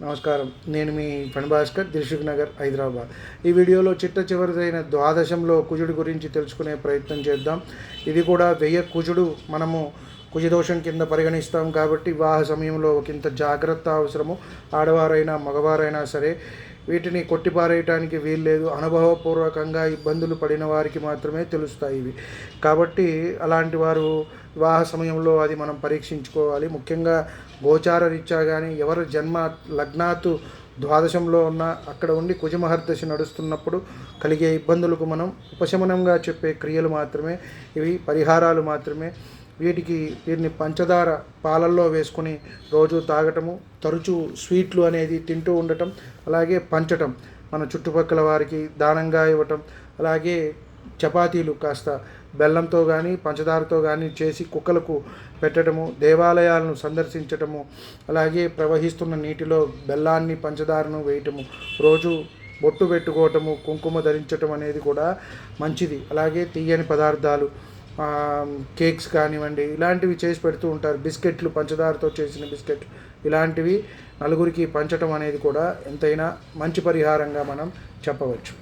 నమస్కారం. నేను మీ ఫణిభాస్కర్ దిల్సుఖ్ నగర్ హైదరాబాద్. ఈ వీడియోలో చిట్ట చివరిదైన ద్వాదశంలో కుజుడి గురించి తెలుసుకునే ప్రయత్నం చేద్దాం. ఇది కూడా వెయ్య కుజుడు మనము కుజదోషం కింద పరిగణిస్తాం కాబట్టి వివాహ సమయంలో ఒకంత జాగ్రత్త అవసరము. ఆడవారైనా మగవారైనా సరే వీటిని కొట్టిపారేయటానికి వీల్లేదు. అనుభవపూర్వకంగా ఇబ్బందులు పడిన వారికి మాత్రమే తెలుస్తాయి ఇవి. కాబట్టి అలాంటి వారు వివాహ సమయంలో అది మనం పరీక్షించుకోవాలి. ముఖ్యంగా గోచార రీత్యా కానీ ఎవరు జన్మ లగ్నాతు ద్వాదశంలో ఉన్న అక్కడ ఉండి కుజమహర్దశ నడుస్తున్నప్పుడు కలిగే ఇబ్బందులకు మనం ఉపశమనంగా చెప్పే క్రియలు మాత్రమే. ఇవి పరిహారాలు మాత్రమే. వీటికి వీటిని పంచదార పాలల్లో వేసుకొని రోజు తాగటము తరచూ స్వీట్లు అనేది తింటూ ఉండటం అలాగే పంచటం. మన చుట్టుపక్కల వారికి దానంగా ఇవ్వటం అలాగే చపాతీలు కాస్త బెల్లంతో కానీ పంచదారతో కానీ చేసి కుక్కలకు పెట్టడము దేవాలయాలను సందర్శించటము అలాగే ప్రవహిస్తున్న నీటిలో బెల్లాన్ని పంచదారను వేయటము రోజు బొట్టు పెట్టుకోవటము కుంకుమ ధరించటం అనేది కూడా మంచిది. అలాగే తీయని పదార్థాలు కేక్స్ కానివ్వండి ఇలాంటివి చేసి పెడుతూ ఉంటారు. బిస్కెట్లు పంచదారతో చేసిన బిస్కెట్లు ఇలాంటివి నలుగురికి పంచటం అనేది కూడా ఎంతైనా మంచి పరిహారంగా మనం చెప్పవచ్చు.